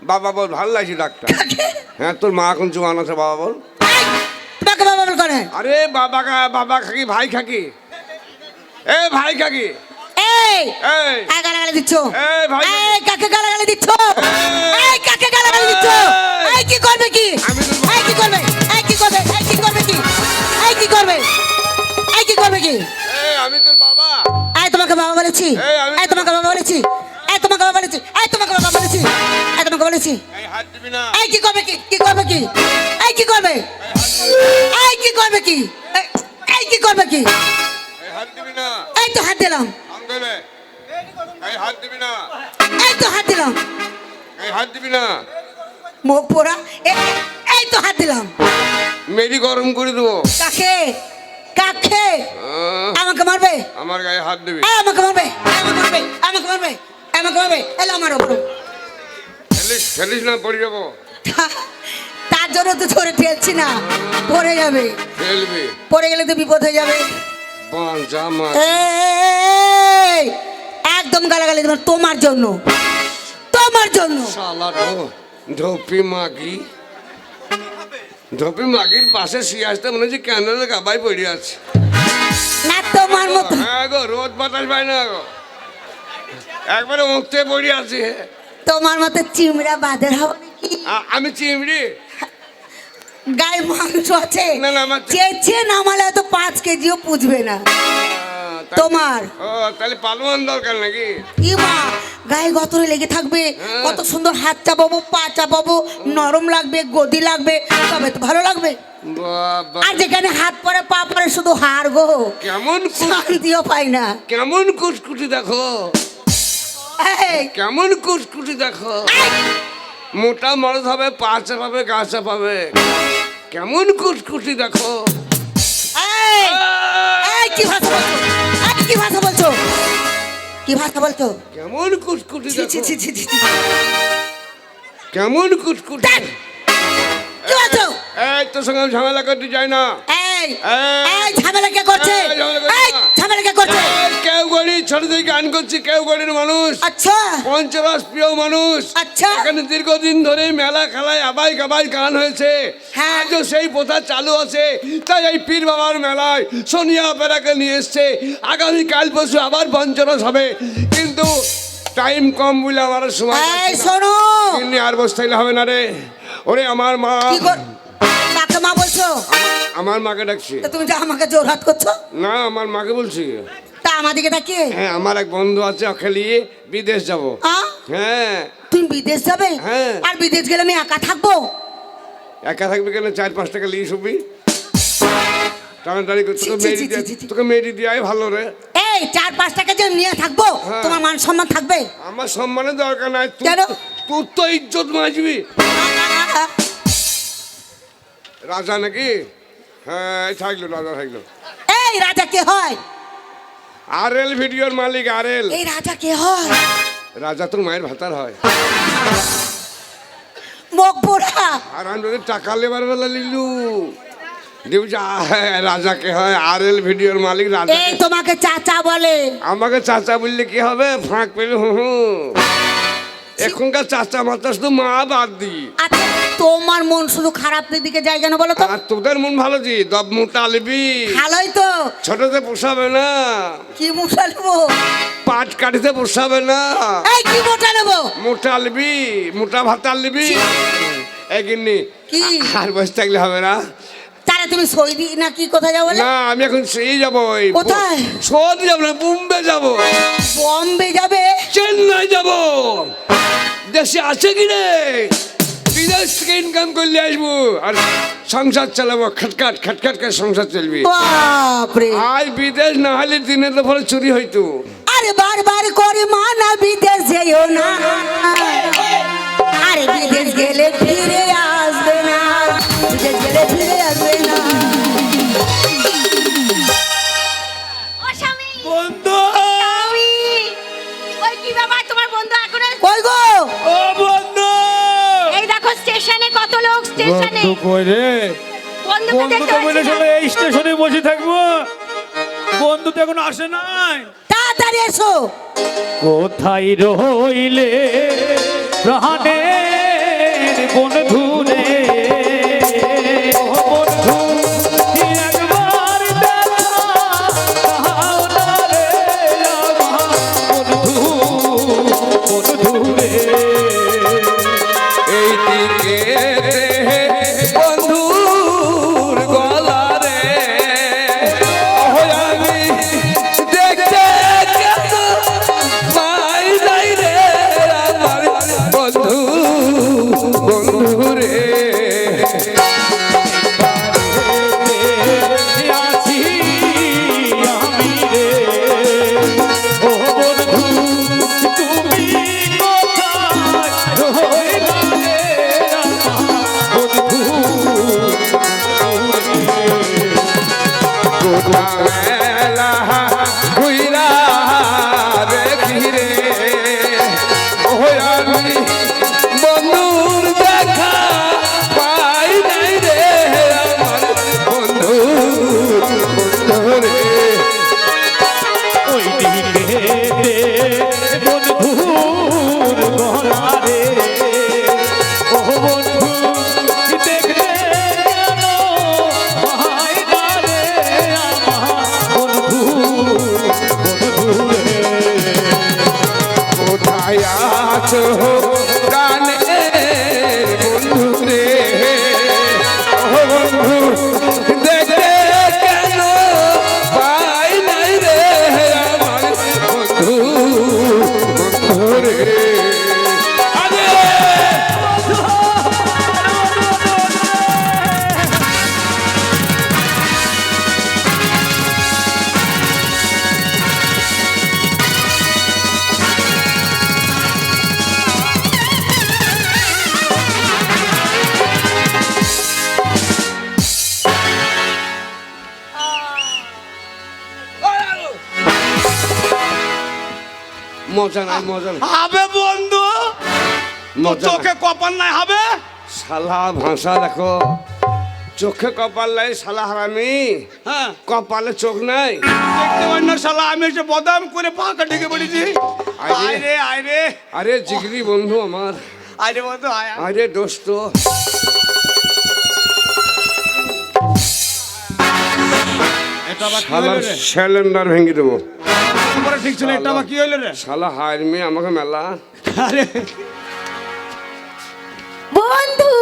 বাবা বল ভালো লাগছে ডাক্তার হ্যাঁ তোর মা এখন জোয়ান আছে বাবা বল। এই, বাবা বল করে? আরে বাবা বাবা খাকি ভাই খাকি এ ভাই খাকি এই এই। এই গালাগালি দিচ্ছ? এই ভাই। এই কাকে। গালাগালি দিচ্ছ? এই। কাকে গালাগালি দিচ্ছ? এই। কি করবে কি? এই কি করবে? এই কি করবে? এই কি করবে কি? এই কি করবে? এই কি করবে কি? এই আমি তোর বাবা। এই তোমাকে বাবা বলেছি। এই তোমাকে বাবা বলেছি। এই তোমাকে বাবা বলেছি। এই তোমাকে বাবা বলেছি। এই তোমাকে বলেছি। এই কি করবে কি? কি করবে কি? এই কি করবে? এই কি করবে কি? এই- কি করবে কি? এই তো হাত দিলাম। এই তো হাত দিলাম। এই হাত দিবি না। মুখ পোড়া। এই তো হাত দিলাম। মেরি গরম করে দেবো। কাকে? কাকে? আমাকে মারবে? আমার গায়ে হাত দিবি। আমাকে মারবে। আমাকে মারবে। আমাকে মারবে। আমাকে মারবে এলো আমার ওপর ফেলিস না পড়ে যাব। তার জন্য তো ধরে ঠেলছি না। পড়ে যাবে। ফেলবি পড়ে গেলে তো বিপদ হয়ে যাবে। একদম গালাগালি দেবেন তোমার জন্য। তোমার জন্য। ঢোপি মাগি। ঢোপি মাগির পাশে শুয়ে আসতে মনে হচ্ছে ক্যান্ডেল গাবাই পড়ে আছে। না তোমার মতো। হ্যাঁ গো রোদ বাতাস পাই না গো। একবারে মুখতে পড়ে আছে। তোমার মতো চিমড়া বাদের হবে নাকি? আমি চিমড়ি? গায়ে মাংস আছে। না, না, আমার- চেয়েছে নামালে তো পাঁচ কেজিও পুজবে না। তোমার? ও তাহলে পালোয়ান দরকার নাকি? ইমা গায়ে গতরে লেগে থাকবে। হ্যাঁ। কত সুন্দর হাত চাপাবো পা চাপাবো নরম লাগবে গদি লাগবে তবে তো ভালো লাগবে। আর যেখানে হাত পরে পা পরে শুধু হার গো। কেমন শান্তিও পাই না। কেমন কুটকুটি দেখো। কেমন কুটকুটি দেখো। মোটা মরদ হবে পা চাপাবে গা চাপাবে কেমন কুটকুটি দেখো। কি ভাষা বলছো? কি ভাষা বলছো? কি ভাষা বলছো? কেমন কুটকুটি দেখো। কেমন কুটকুটি কি বলছো? এই তোর সঙ্গে ঝামেলা করতে চাই না। এই! এই, এই ঝামেলা কে করছে? এই, ঝামেলা কে করছে? গড়ি ছোট থেকে গান করছি কেউ গড়ির মানুষ। আচ্ছা। পঞ্চরস প্রিয় মানুষ। আচ্ছা। এখানে দীর্ঘদিন ধরে মেলা খেলায় আবাই কাবাই গান হয়েছে। হ্যাঁ। আজও সেই প্রথা চালু আছে। তাই এই পীর বাবার মেলায় সোনিয়া অপেরাকে নিয়ে এসছে। আগামী কাল পরশু আবার পঞ্চরস হবে। কিন্তু টাইম কম বলে আমার সময় শোনো। আর বসতে হবে না রে। ওরে আমার মা। কাকে মা বলছো? আমার মাকে ডাকছি। তুমি যে আমাকে জোরহাট করছ? না আমার মাকে বলছি। তা আমাদিকে তাকিয়ে? হ্যাঁ আমার এক বন্ধু আছে ওকে নিয়ে বিদেশ যাব। হ্যাঁ। তুমি বিদেশ যাবে? হ্যাঁ। আর বিদেশ গেলে আমি একা থাকব? একা থাকবে কেন? চার পাঁচ টাকা লিয়ে শুবি টানাটানি তোকে। তোকে মেরি দিয়ে ভালো রে। এই চার পাঁচ টাকা যে নিয়ে থাকব হ্যাঁ। তোমার মান সম্মান থাকবে? আমার সম্মানের দরকার নাই। তুই কেন? তোর তো ইজ্জত মাঝবি রাজা নাকি? হ্যাঁ থাকল রাজা থাকল। এই রাজা কে হয়? আর এল ভিডিওর মালিক আর এল এই রাজা কে হয়? রাজা তোর মায়ের ভাতার হয়। মুখ পোড়া আর আমি তোদের টাকা লেবার বেলা লিলু। হয় রাজা কে হয়? আর এল ভিডিওর মালিক রাজা এই তোমাকে চাচা বলে। আমাকে চাচা বললে কি হবে? ফাঁক পেলে হুম এখনকার চাচা মাতা শুধু মা বাদ দি আচ্ছা তোমার মন শুধু খারাপ দিকে যায় কেন বলো তো? আর তোদের মন ভালো জি? দব মোটা আলবি ভালোই তো। ছোটতে পোষাবে না। কি মুঠা নেব পাট কাটিতে পোষাবে না। এই কি মোটা নেব মোটা আলবি মোটা ভাত আলবি এগিনি কি? আর বসে থাকলে হবে না। তুমি সৌদি না কি কোথায় যাব না আমি এখন সেই যাব কোথায়? সৌদি যাব না বোম্বে যাব। বম্বে যাবে? চেন্নাই যাব। দেশে আছে কি রে? বিদেশ থেকে ইনকাম করলে আসব। আর সংসার চালাবো খটখাট খটখাট করে সংসার চলবে। বাপরে। আজ বিদেশ না হলে দিনে তো ফলে চুরি হইতো। আরে বারবার করে মানা বিদেশ যেও না। আরে বিদেশ গেলে ফিরে আসবে কই গো? ও বন্ধু। এই দেখো স্টেশনে কত লোক স্টেশনে। বন্ধু কই রে? বন্ধু তো বলে পাচ্ছি এই স্টেশনে বসে থাকব। বন্ধু তো এখন আসে নাই। তাড়াতাড়ি এসো। কোথায় রইলে বন্ধু মজা নাই মজা নাই। হবে বন্ধু? চোখে কপাল নাই হবে? শালা ভাষা দেখো। চোখে কপাল নাই শালা হারামি। হ্যাঁ। কপালে চোখ নাই। দেখতে না শালা আমি এসে বদাম করে পাকা ঢেকে পড়েছি আরে। আয় রে আয় রে। আরে জিগরি বন্ধু আমার। আয় রে বন্ধু। আরে দোস্ত। সিলিন্ডার ভেঙে দেবো। তোমার ঠিক ছিল এটা আবার কি হইল রে? শালা হায়ের মেয়ে আমাকে মেলা। আরে। বন্ধু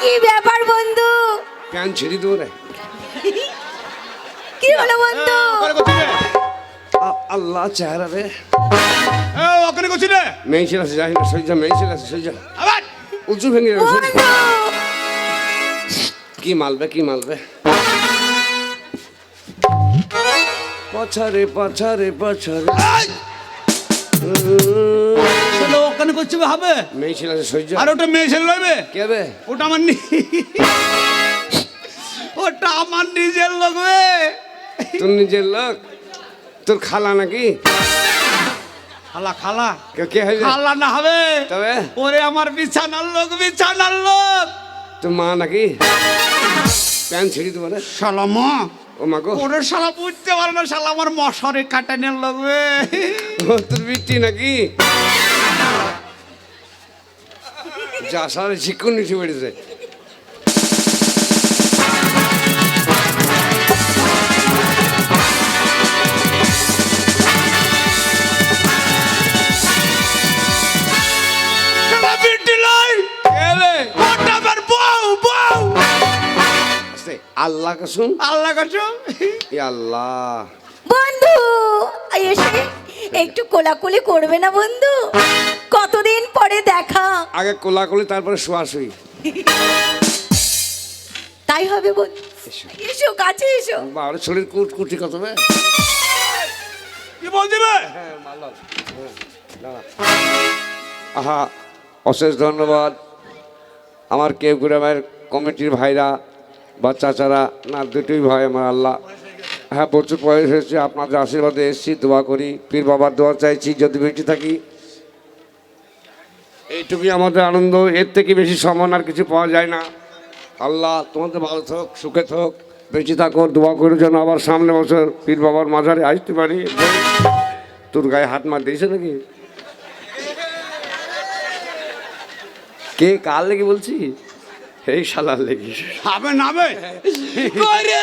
কি ব্যাপার বন্ধু? প্যান ছিঁড়ি দেবো রে। কি হলো বন্ধু? আল্লাহ চেহারা রে। এ, ওখানে করছি রে মেয়ে ছিল যাই না সহ্য মেয়ে ছিল সহ্য আবার! উঁচু ভেঙে। বন্ধু! কি মালবে কি মালবে? পছারে পছারে পছারে। আয়! ওখানে করছি হবে? মেয়ে ছিল সহ্য। আর ওটা মেয়ে ছেলে লইবে? কে বে? ওটা আমার নি ওটা আমার নিজের লোক বে। তোর নিজের লোক? তোর খালা নাকি? খালা খালা। কে- কে হয়েছে খালা না হবে। তবে? ওরে আমার বিছানার লোক বিছানার লোক। তোর মা নাকি? প্যান ছিঁড়ি দেবো না সালাম ও মা গো। ওরে শালা বুঝতে পারে না শালা আমার মশারে কাটানোর লাগবে তোর বৃষ্টি নাকি? যা সারা ঝিকুন উঠে বেড়েছে আল্লাহ কসুম? আল্লাহ এ আল্লাহ। বন্ধু এসে একটু কোলাকুলি করবে না বন্ধু? কতদিন পরে দেখা? আগে কোলাকুলি তারপরে শোয়াশুই তাই হবে বন্ধু এসো। কাছে এসো। বাবার শরীর কুট কুটি কত বে? কি বলছি বে আহা অশেষ ধন্যবাদ। আমার কেউ গ্রামের কমিটির ভাইরা বা চাচারা না দুটোই ভাই আমার আল্লাহ। হ্যাঁ প্রচুর বয়স হয়েছে আপনাদের আশীর্বাদে এসেছি, দোয়া করি। পীর বাবার দোয়া চাইছি, যদি বেঁচে থাকি। এইটুকুই আমাদের আনন্দ, এর থেকে বেশি সম্মান আর কিছু পাওয়া যায় না। আল্লাহ তোমাদের ভালো থাক সুখে থাক বেঁচে থাকো, দোয়া করে যেন আবার সামনে বছর পীর বাবার মাঝারে আসতে পারি। তোর গায়ে হাত মার দিয়েছে নাকি? কে, কার লেগে বলছি? এই শালার লেগে। হবে নামে। করে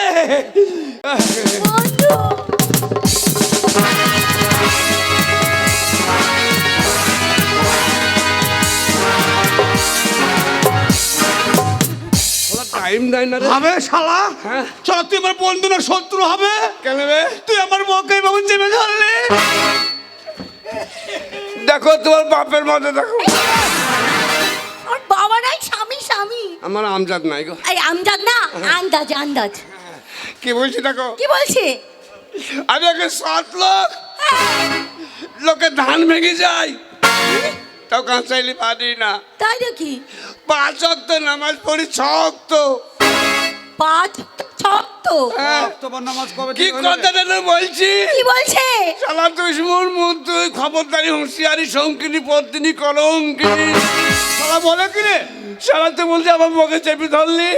টাইম দেয় না হবে শালা? হ্যাঁ। চলো তুই আমার বন্ধু না শত্রু হবে। কেন তুই আমার বউকে বাবু চেপে ধরলি। দেখো তোমার বাপের মধ্যে দেখো। আমার আমজাদ নাই গো। এই আমজাদ না আন্দাজ আন্দাজ। কি বলছি দেখো? কি বলছি? আমি একটা সাত লোক। লোকে ধান ভেঙে যায়। তাও কাঁচাইলি পারি না। তাই নাকি? পাঁচ অক্ত নামাজ পড়ি ছ অক্ত। পাঁচ কবে কি থেকে কথাটা বলছি? কি বলছে? শালা দুশ্মন মধ্যে খবরদারি হুঁশিয়ারি শঙ্কিনী পদ্মিনী কলঙ্কিনী শালা বলে কি রে? শালা তো বলছে আমার মুখে চেপে ধরলি।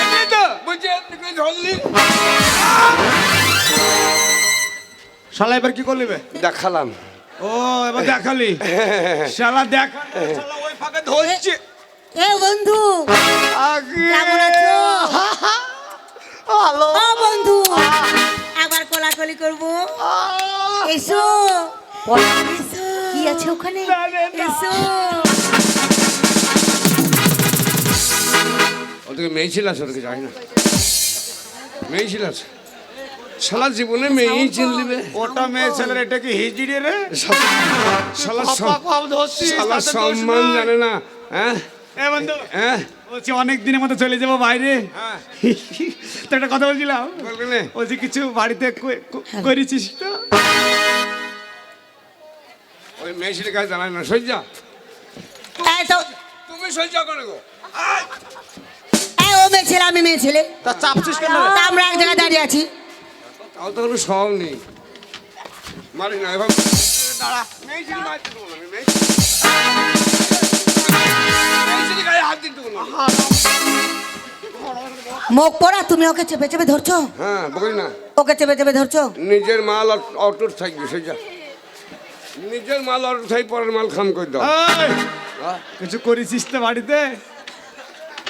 এমনি তো বলছে আপনি কই ধরলি। শালা এবার কি করলি বে? দেখালাম। ও এবার দেখালি। শালা দেখা শালা ওই ফাঁকে ধরছে। এ বন্ধু আগে। কেমন আছো? ভালো ও বন্ধু। একবার কোলাকুলি করব? এসো। এসো। কি আছে ওখানে? এসো। ওদিকে মেয়ে ছিল আছে ওদিকে যাই না। মেয়ে ছিল আছে। শালা জীবনে মেয়েই চিনলিবে। ওটা মেয়ে ছেলের এটা কি হিজড়ি রে? শালা সম্মান জানে না হ্যাঁ? এ বন্ধু। হ্যাঁ। বলছি অনেক দিনের মতো চলে যাব বাইরে। হ্যাঁ। তো একটা কথা বলছিলাম? বলছি কিছু বাড়িতে করেছিস তো? ওই মেয়ে ছেলে কাজ জানাই না সজ্জা এই তুমি সহ্য করে গো। এই ও মেয়ে ছেলে আমি মেয়ে ছেলে। তা চাপছিস কেন? তা আমরা এক জায়গায় দাঁড়িয়ে আছি। তাও তো কোনো সব নেই। মারি না এবার দাঁড়া মেয়ে ছেলে মারতে দেবো না মেয়ে মুখ পড়া তুমি ওকে চেপে চেপে ধরছো? হ্যাঁ বলি না। ওকে চেপে চেপে ধরছো? নিজের মাল অট- অটুট থাকবে সেটা নিজের মাল অটুট থাকি পরের মাল খাম করে দাও? কিছু করেছিস তো বাড়িতে?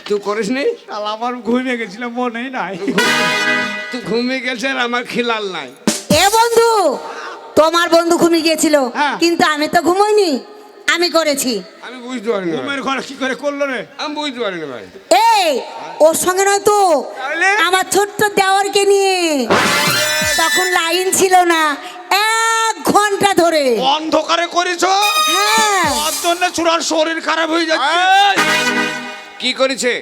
তুই করিস নি? তাহলে আমার ঘুমিয়ে গেছিল মনেই নাই। তুই ঘুমিয়ে গেছে আর আমার খিলাল নাই। এ বন্ধু তোমার বন্ধু ঘুমিয়ে গিয়েছিল হ্যাঁ। কিন্তু আমি তো ঘুমোইনি। আমি করেছি। আমি বুঝতে পারি না। ঘুমের ঘরে কি করে করল রে? আমি বুঝতে পারি না ভাই। এই ওর সঙ্গে নয় তো আমার ছোট্ট দেওয়ারকে নিয়ে। তখন লাইন ছিল না এক ঘণ্টা ধরে। অন্ধকারে করেছ? হ্যাঁ। জন্য চূড়ার শরীর খারাপ হয়ে যাচ্ছে। কি করেছে?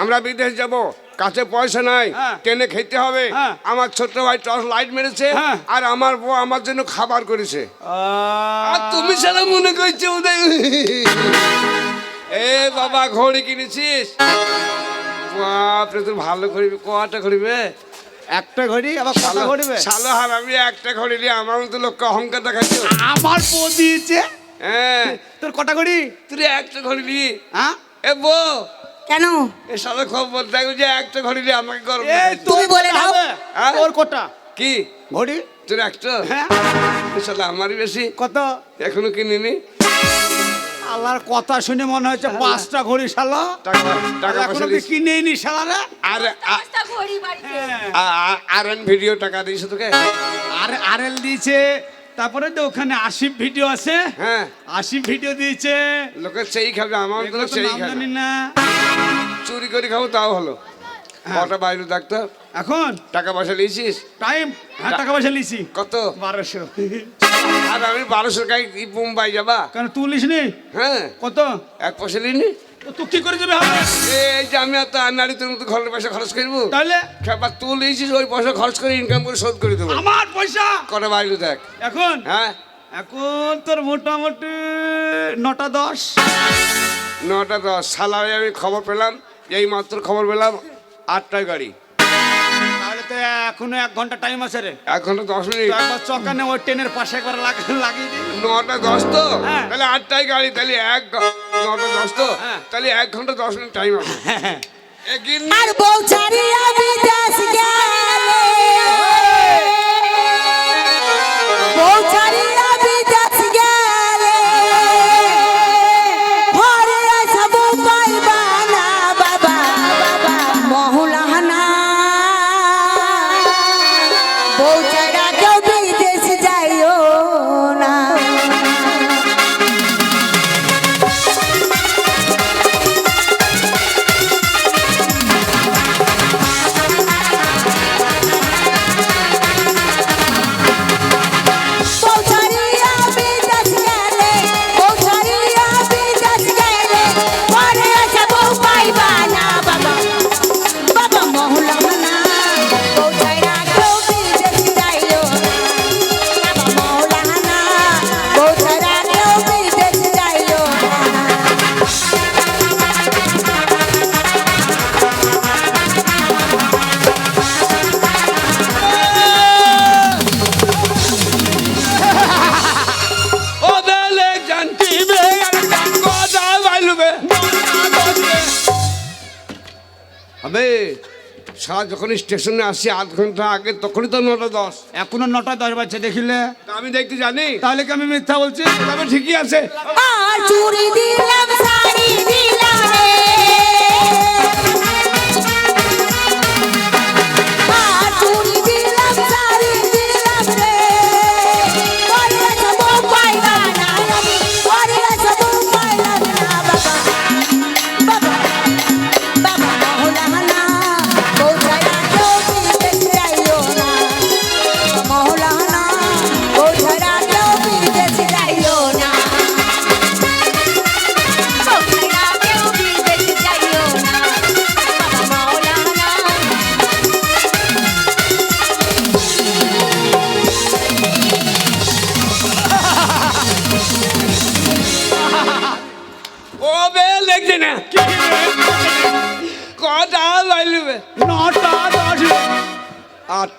আমরা বিদেশ যাব কাছে পয়সা নাই হ্যাঁ। ট্রেনে খেতে হবে। হ্যাঁ। আমার ছোট্ট ভাই টর্চ লাইট মেরেছে হ্যাঁ। আর আমার বউ আমার জন্য খাবার করেছে। আর তুমি সারা মনে করছ উদয় এ বাবা ঘড়ি কিনেছিস? বাপরে তুই ভালো করিবে কটা করিবে? একটা ঘড়ি আবার কথা ঘড়িবে? সালো হার আমি একটা ঘড়ি নিয়ে আমার মতো লোককে অহংকার দেখাচ্ছ আমার পো দিয়েছে? হ্যাঁ। তোর কটা ঘড়ি? তুই একটা ঘড়ি নিয়ে হ্যাঁ? এ বউ কেন? এ সাদা খবর দেখো যে একটা ঘড়ি নিয়ে আমাকে গরম তুমি বলে দাও। হ্যাঁ? তোর কটা। কি? ঘড়ি? তোর একটা? হ্যাঁ। সাদা আমারই বেশি। কত? এখনও কিনিনি। আল্লাহর কথা শুনে মনে হচ্ছে পাঁচটা ঘড়ি শালা। টাকা পয়সা কিনে নি শালারা আর আর এন ভিডিও টাকা দিয়েছে তোকে? আর আরএল দিয়েছে। তারপরে তো ওখানে আশিফ ভিডিও আছে। হ্যাঁ। আশিফ ভিডিও দিয়েছে। লোকের সেই খাবে আমার তো সেই খাবে। না। চুরি করে খাব তাও হলো। কটা বাইরে ডাক্তার? এখন? টাকা পয়সা নিয়েছিস? টাইম? হ্যাঁ টাকা পয়সা লিছি কত? বারোশো। আর আমি বারোশো টাকা কি মুম্বাই যাবা? কেন তুলিস নি? হ্যাঁ। কত? এক পয়সা নিনি তো তুই কি করে যাবে এই যে আমি এত আনাড়ি তোর মতো ঘরের পয়সা খরচ করব? তাহলে? খাবার তুই নিয়েছিস ওই পয়সা খরচ করে ইনকাম করে শোধ করে দেবো। আমার পয়সা? কটা বাইরে দেখ। এখন? হ্যাঁ। এখন তোর মোটামুটি নটা দশ। নটা দশ। সালারে আমি খবর পেলাম এই মাত্র খবর পেলাম আটটায় গাড়ি। তাহলে তো এখনও এক ঘণ্টা টাইম আছে রে। এখন তো দশ মিনিট। তো একবার চকানে ওই ট্রেনের পাশে একবার লাগা- লাগিয়ে নটা দশ তো? হ্যাঁ। তাহলে আটটায় গাড়ি তাহলে এক ঘ- নটা দশ তো? হ্যাঁ। তাহলে এক ঘণ্টা দশ মিনিট টাইম আছে। এ গিন্নি, আর বউ ছাড়িয়া বিদেশ গেলে। বউ ছাড়িয়া যখন স্টেশনে আসি আধ ঘণ্টা আগে তখনই তো নটা দশ। এখনও নটা দশ বাজছে দেখিলে? তা আমি দেখতে জানি। তাহলে কি আমি মিথ্যা বলছি? তবে ঠিকই আছে। আর চুরি দিলাম শাড়ি দিলাম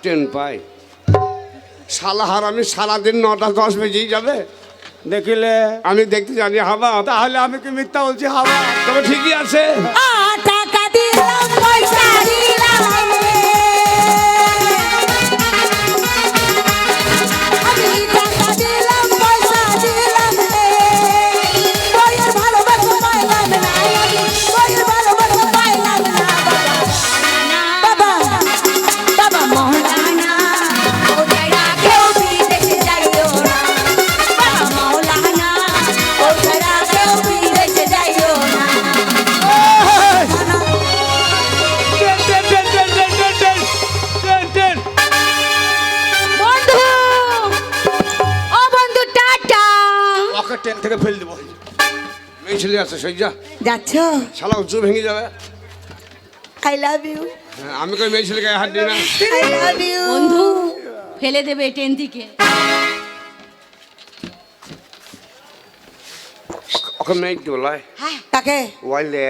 ট্রেন পাই সালা হার আমি সারাদিন নটা দশ বেজেই যাবে। দেখিলে আমি দেখতে জানি হাবা তাহলে আমি কি মিথ্যা বলছি হাবা তবে ঠিকই আছে। যাচ্ছ? শালা উঁচু ভেঙে যাবে। আই লাভ ইউ আমি কই মেয়ে ছেলেকে হাত দিই না? আই লাভ ইউ বন্ধু ফেলে দেবে ট্রেন থেকে। ওকে মেয়ে কি বলায় কাকে? ওয়াইলে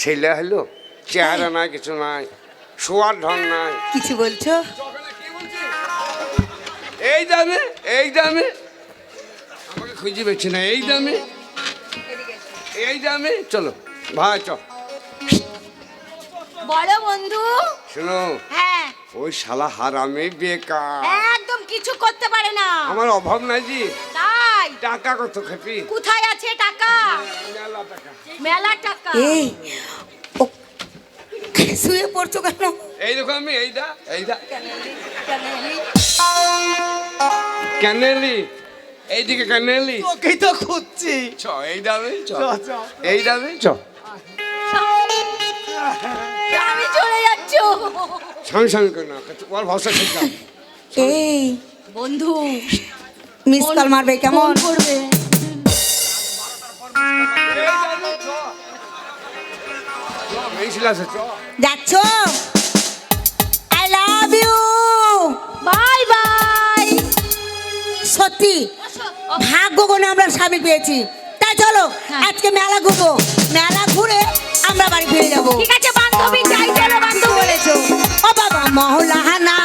ছেলে হলো চেহারা নাই কিছু নাই শোয়ার ঢং নাই। কিছু বলছো? এই দামে এই দামে। আমাকে খুঁজে পেয়েছি না এই দামে। এই দামে চলো। ভাই চ বলো বন্ধু। শোনো হ্যাঁ। ওই শালা হারামে বেকার। একদম কিছু করতে পারে না। আমার অভাব নাই জি? তাই? টাকা কত খেপি? কোথায় আছে টাকা? মেলা টাকা। মেলা টাকা। এই শুয়ে পড়ছো কেন? এই দেখো আমি এইটা এইটা ক্যানেলি? এইদিকে ক্যানেলি তোকেই তো খুঁজছি। চ এই দামে চ। চ, চ। এই দামে চ। আমি চলে যাচ্ছ। স্বামী স্বামী কেন ওর ভরসা ঠিক এই বন্ধু। মিস কল মারবে কেমন? করবে। যাচ্ছ? I love you bye bye. সত্যি। ভাগ্য গুণে আমরা স্বামী পেয়েছি। তাই চলো হ্যাঁ। আজকে মেলা ঘুরবো। মেলা ঘুরে আমরা বাড়ি ফিরে যাব। ঠিক আছে বান্ধবী যাই চলো বান্ধবী বলেছ। ও বাবা মহলাহানা